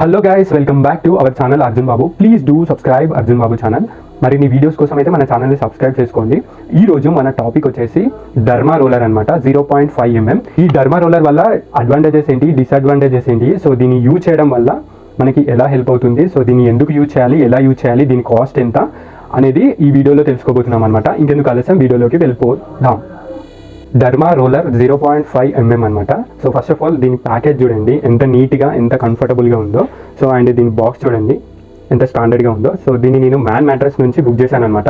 Hello guys welcome back to our channel Arjun Babu please do subscribe Arjun Babu channel మరిన్ని videos కోసం అయితే మన ఛానల్ని subscribe చేసుకోండి. ఈ రోజు మన టాపిక్ వచ్చేసి డర్మా రోలర్ అనమాట జీరో పాయింట్ ఫైవ్ ఎంఎం ఈ డర్మా రోలర్ వల్ల అడ్వాంటేజెస్ ఏంటి డిసడ్వాంటేజెస్ ఏంటి? సో దీన్ని యూజ్ చేయడం వల్ల మనకి ఎలా హెల్ప్ అవుతుంది? సో దీన్ని ఎందుకు యూజ్ చేయాలి? ఎలా యూజ్ చేయాలి? దీని కాస్ట్ ఎంత? అనేది ఈ వీడియోలో తెలుసుకోబోతున్నాం అనమాట ఇంకెందుకు ఆలస్యం? వీడియోలోకి వెళ్ళిపోదాం. Derma roller zero point five mm అనమాట సో ఫస్ట్ ఆఫ్ ఆల్ దీని ప్యాకేజ్ చూడండి. ఎంత నీట్గా ఎంత కంఫర్టబుల్గా ఉందో. సో అండ్ దీని బాక్స్ చూడండి. ఎంత స్టాండర్డ్గా ఉందో. సో దీన్ని నేను మ్యాన్ మ్యాట్రస్ నుంచి బుక్ చేశాను అనమాట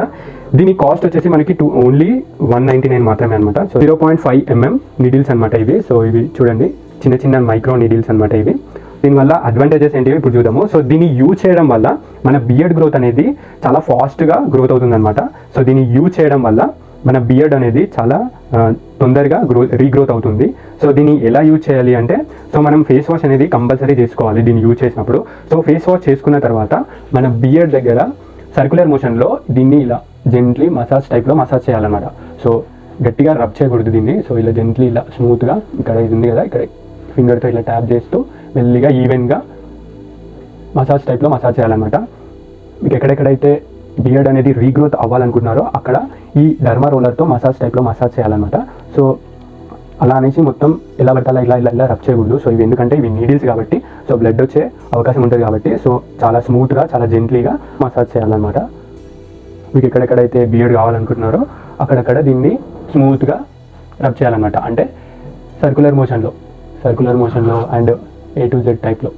దీని కాస్ట్ వచ్చేసి మనకి two only one ninety nine మాత్రమే అనమాట so zero point five mm needles అనమాట ఇవి. సో ఇవి చూడండి. చిన్న చిన్న మైక్రో నీడిల్స్ అనమాట ఇవి. దీనివల్ల అడ్వాంటేజెస్ ఏంటివి ఇప్పుడు చూద్దాము. సో దీన్ని యూజ్ చేయడం వల్ల మన బియర్డ్ గ్రోత్ అనేది చాలా ఫాస్ట్గా గ్రోత్ అవుతుందన్నమాట. సో దీన్ని యూజ్ చేయడం వల్ల మన బియర్డ్ అనేది చాలా తొందరగా గ్రో రీగ్రోత్ అవుతుంది. సో దీన్ని ఎలా యూజ్ చేయాలి అంటే సో మనం ఫేస్ వాష్ అనేది కంపల్సరీ చేసుకోవాలి దీన్ని యూజ్ చేసినప్పుడు. సో ఫేస్ వాష్ చేసుకున్న తర్వాత మన బియర్డ్ దగ్గర సర్క్యులర్ మోషన్లో దీన్ని ఇలా జెంట్లీ మసాజ్ టైప్లో మసాజ్ చేయాలన్నమాట. సో గట్టిగా రబ్ చేయకూడదు దీన్ని. సో ఇలా జెంట్లీ ఇలా స్మూత్గా ఇక్కడ ఇది ఉంది కదా ఇక్కడ ఫింగర్తో ఇలా ట్యాప్ చేస్తూ మెల్లిగా ఈవెన్గా మసాజ్ టైప్లో మసాజ్ చేయాలన్నమాట. మీకు ఎక్కడెక్కడైతే బియర్డ్ అనేది రీగ్రోత్ అవ్వాలనుకుంటున్నారో అక్కడ ఈ డర్మా రోలర్తో మసాజ్ టైప్లో మసాజ్ చేయాలన్నమాట. సో అలా అనేసి మొత్తం ఎలా పడితే ఇలా ఇలా ఇలా రబ్ చేయకూడదు. సో ఇవి ఎందుకంటే ఇవి నీడిల్స్ కాబట్టి సో బ్లడ్ వచ్చే అవకాశం ఉంటుంది కాబట్టి సో చాలా స్మూత్గా చాలా జెంట్లీగా మసాజ్ చేయాలన్నమాట. మీకు ఎక్కడెక్కడైతే బియర్డ్ కావాలనుకుంటున్నారో అక్కడక్కడ దీన్ని స్మూత్గా రబ్ చేయాలన్నమాట. అంటే సర్కులర్ మోషన్లో సర్కులర్ మోషన్లో అండ్ ఏ టు జెడ్ టైప్లో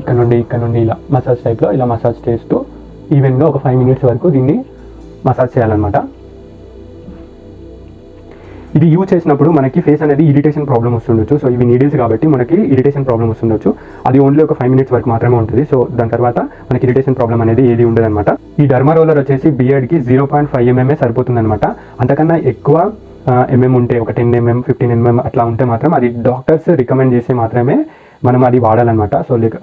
ఇక్కడ నుండి ఇక్కడ నుండి ఇలా మసాజ్ టైప్లో ఇలా మసాజ్ చేస్తూ ఈవెన్గా ఒక ఫైవ్ మినిట్స్ వరకు దీన్ని మసాజ్ చేయాలన్నమాట. ఇది యూజ్ చేసినప్పుడు మనకి ఫేస్ అనేది ఇరిటేషన్ ప్రాబ్లమ్ వస్తుండొచ్చు. సో ఇవి నీడిల్స్ కాబట్టి మనకి ఇరిటేషన్ ప్రాబ్లమ్ వస్తుండొచ్చు. అది ఓన్లీ ఒక ఫైవ్ మినిట్స్ వరకు మాత్రమే ఉంటుంది. సో దాని తర్వాత మనకి ఇరిటేషన్ ప్రాబ్లమ్ అనేది ఏది ఉండదు అనమాట ఈ డర్మా రోలర్ వచ్చేసి బియర్డ్కి జీరో పాయింట్ ఫైవ్ ఎంఎంఏ సరిపోతుంది అనమాట అంతకన్నా ఎక్కువ ఎంఎం ఉంటే ఒక టెన్ ఎంఎం ఫిఫ్టీన్ ఎంఎం అట్లా ఉంటే మాత్రం అది డాక్టర్స్ రికమెండ్ చేస్తే మాత్రమే మనం అది వాడాలన్నమాట. సో లైక్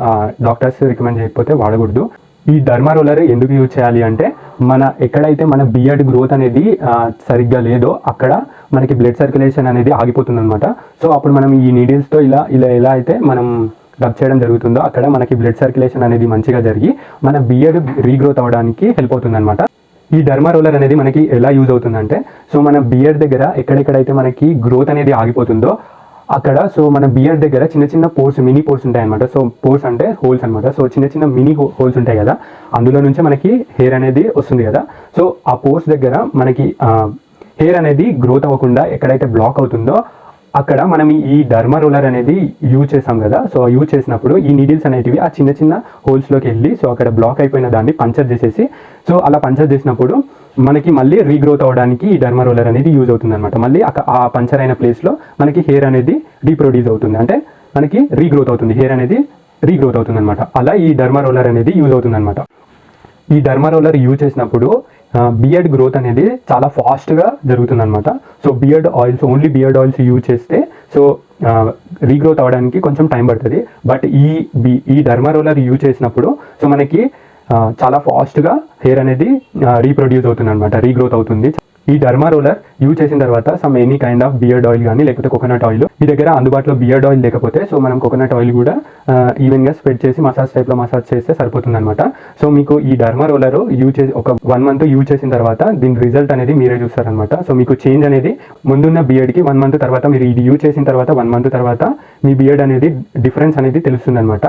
డాక్టర్స్ రికమెండ్ చేయకపోతే వాడకూడదు. ఈ ధర్మా రోలర్ ఎందుకు యూజ్ చేయాలి అంటే మన ఎక్కడైతే మన బియర్డ్ గ్రోత్ అనేది సరిగ్గా లేదో అక్కడ మనకి బ్లడ్ సర్క్యులేషన్ అనేది ఆగిపోతుంది అనమాట సో అప్పుడు మనం ఈ నీడిల్స్తో ఇలా ఇలా ఎలా అయితే మనం రబ్ చేయడం జరుగుతుందో అక్కడ మనకి బ్లడ్ సర్క్యులేషన్ అనేది మంచిగా జరిగి మన బియర్డ్ రీగ్రోత్ అవ్వడానికి హెల్ప్ అవుతుందన్నమాట. ఈ డర్మా రోలర్ అనేది మనకి ఎలా యూజ్ అవుతుందంటే సో మన బియర్డ్ దగ్గర ఎక్కడెక్కడైతే మనకి గ్రోత్ అనేది ఆగిపోతుందో అక్కడ సో మన బియర్ దగ్గర చిన్న చిన్న పోర్స్ మినీ పోర్స్ ఉంటాయి అనమాట సో పోర్స్ అంటే హోల్స్ అనమాట సో చిన్న చిన్న మినీ హోల్స్ ఉంటాయి కదా. అందులో నుంచే మనకి హెయిర్ అనేది వస్తుంది కదా. సో ఆ పోర్స్ దగ్గర మనకి హెయిర్ అనేది గ్రోత్ అవ్వకుండా ఎక్కడైతే బ్లాక్ అవుతుందో అక్కడ మనం ఈ డర్మా రోలర్ అనేది యూజ్ చేసాం కదా. సో యూజ్ చేసినప్పుడు ఈ నీడిల్స్ అనేటివి ఆ చిన్న చిన్న హోల్స్లోకి వెళ్ళి సో అక్కడ బ్లాక్ అయిపోయిన దాన్ని పంచర్ చేసేసి సో అలా పంచర్ చేసినప్పుడు మనకి మళ్ళీ రీగ్రోత్ అవ్వడానికి ఈ డర్మా రోలర్ అనేది యూజ్ అవుతుంది అనమాట మళ్ళీ ఆ పంచర్ అయిన ప్లేస్లో మనకి హెయిర్ అనేది రీప్రొడ్యూస్ అవుతుంది. అంటే మనకి రీగ్రోత్ అవుతుంది. హెయిర్ అనేది రీగ్రోత్ అవుతుంది అనమాట అలా ఈ డర్మా రోలర్ అనేది యూజ్ అవుతుంది అనమాట ఈ డర్మా రోలర్ యూజ్ చేసినప్పుడు బియర్డ్ గ్రోత్ అనేది చాలా ఫాస్ట్గా జరుగుతుంది అనమాట so beard oils only beard oils use చేస్తే సో రీగ్రోత్ అవ్వడానికి కొంచెం టైం పడుతుంది. బట్ ఈ బి ఈ డర్మా రోలర్ యూజ్ చేసినప్పుడు సో మనకి చాలా ఫాస్ట్గా హెయిర్ అనేది రీప్రొడ్యూస్ అవుతుంది అనమాట రీగ్రోత్ అవుతుంది. ఈ డర్మా రోలర్ యూజ్ చేసిన తర్వాత some any kind of beard oil కానీ లేకపోతే కోకోనట్ ఆయిల్ మీ దగ్గర అందుబాటులో బియర్డ్ ఆయిల్ లేకపోతే సో మనం కోకోనట్ ఆయిల్ కూడా ఈవెన్గా స్ప్రెడ్ చేసి మసాజ్ టైప్లో మసాజ్ చేస్తే సరిపోతుంది అనమాట సో మీకు ఈ డర్మా రోలర్ యూజ్ చేసి ఒక వన్ మంత్ యూజ్ చేసిన తర్వాత దీని రిజల్ట్ అనేది మీరే చూస్తారనమాట సో మీకు చేంజ్ అనేది ముందున్న బియర్డ్కి వన్ మంత్ తర్వాత మీరు ఇది యూజ్ చేసిన తర్వాత వన్ మంత్ తర్వాత మీ బియర్డ్ అనేది డిఫరెన్స్ అనేది తెలుస్తుంది అనమాట